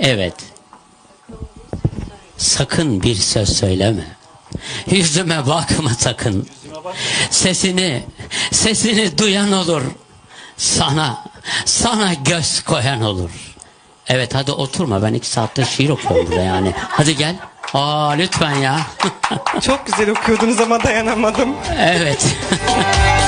Evet. Sakın bir söz söyleme. Yüzüme bakma sakın. Sesini, sesini duyan olur. Sana, sana göz koyan olur. Evet hadi oturma ben iki saattir şiir okuyorum burada yani. Hadi gel. Aa lütfen ya. Çok güzel okuyordunuz ama dayanamadım. evet.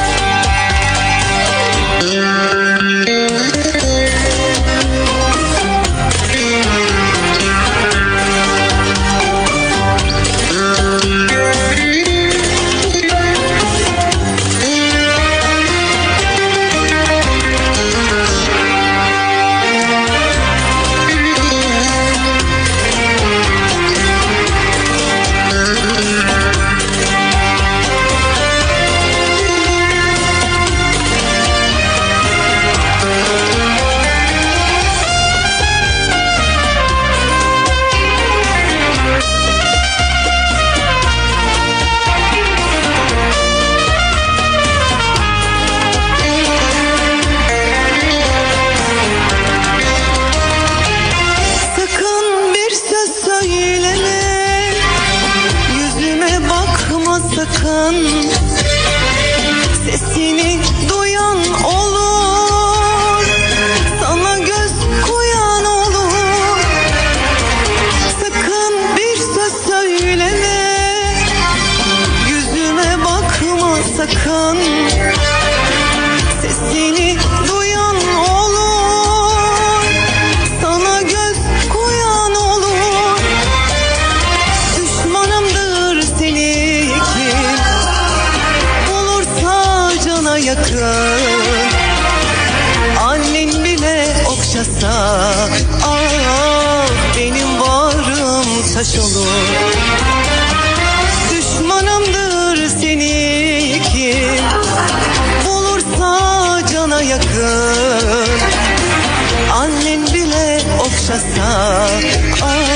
sakın Sesini duyan olur Sana göz koyan olur. Düşmanımdır seni kim Bulursa cana yakın. Annen bile okşasa Ah benim varım taş olur okşasa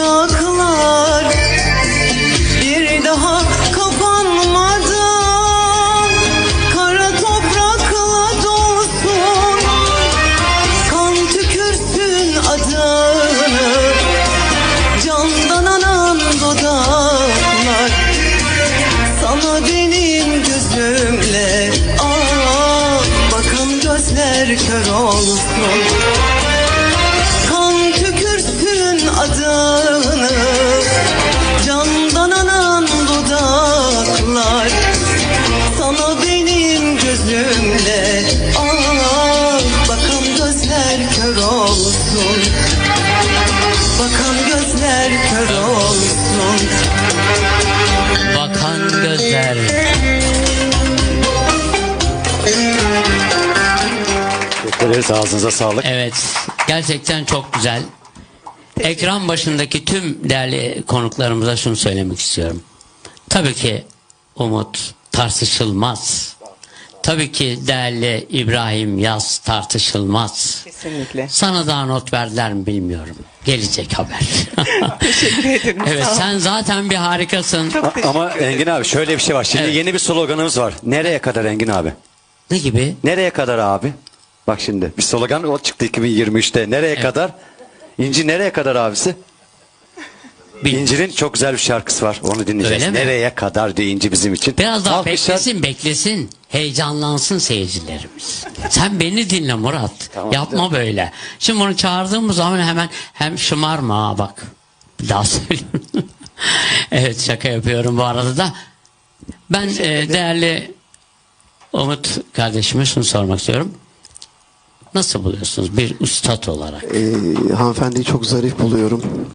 যখন gözümle Ah bakan gözler kör olsun Bakan gözler kör olsun Bakan gözler. Teşekkür. Ağzınıza sağlık. Evet. Gerçekten çok güzel. Ekran başındaki tüm değerli konuklarımıza şunu söylemek istiyorum. Tabii ki Umut tartışılmaz. Tabii ki değerli İbrahim Yaz tartışılmaz. Kesinlikle. Sana daha not verdiler mi bilmiyorum. Gelecek haber. Teşekkür ederim. evet Sağ sen zaten bir harikasın. Çok teşekkür Ama Engin abi şöyle bir şey var. Şimdi Evet. yeni bir sloganımız var. Nereye kadar Engin abi? Ne gibi? Nereye kadar abi? Bak şimdi bir slogan o çıktı 2023'te. Nereye kadar? İnci nereye kadar abisi? Bil- İnci'nin çok güzel bir şarkısı var. Onu dinleyeceğiz. Öyle mi? Nereye kadar diyor İnci bizim için. Biraz daha Alkışlar. beklesin beklesin. Heyecanlansın seyircilerimiz. Sen beni dinle Murat. Tamam, Yapma böyle. Şimdi onu çağırdığımız zaman hemen hem şımarma ha bak. Bir daha söyleyeyim. evet şaka yapıyorum bu arada da. Ben e, değerli Umut kardeşime şunu sormak istiyorum. Nasıl buluyorsunuz bir üstad olarak? Ee, hanımefendiyi çok zarif buluyorum.